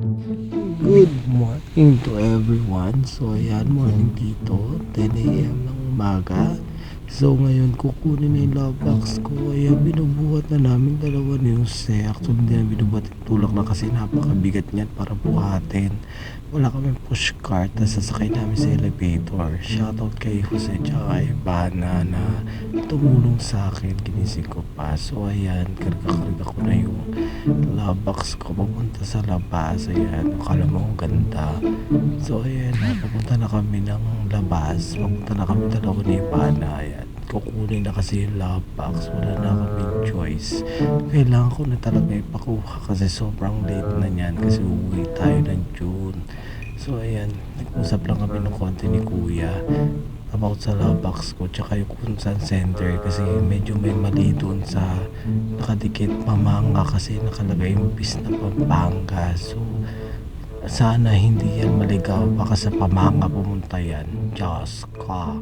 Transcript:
Good morning to everyone. So, ayan, morning dito. 10 a.m. ng umaga. So, ngayon kukunin na yung love box ko. Ayan, binubuhat na namin dalawa ni Jose. Actually, hindi na binubuhat yung tulak na kasi napakabigat niyan para buhatin. Wala kami push cart na sasakay namin sa elevator. Shoutout kay Jose tsaka kay Bana na tumulong sa akin. Ginising ko pa. So, ayan, karga-karga ko na yung love box ko papunta sa labas. Ayan, akala mo ang ganda. So, ayan papunta na kami ng labas. Papunta na kami dalawa ni Ivana. Ayan, kukunin na kasi yung love box. Wala na kaming choice. Kailangan ko na talaga ipakuha kasi sobrang late na niyan kasi uuwi tayo ng June. So, ayan, nag-usap lang kami ng konti ni Kuya about sa box ko tsaka yung kung saan sender kasi medyo may mali doon sa nakadikit mamanga kasi nakalagay yung bis na Pampanga. So sana hindi yan maligaw. Baka sa Pamanga pumunta yan. Diyos ka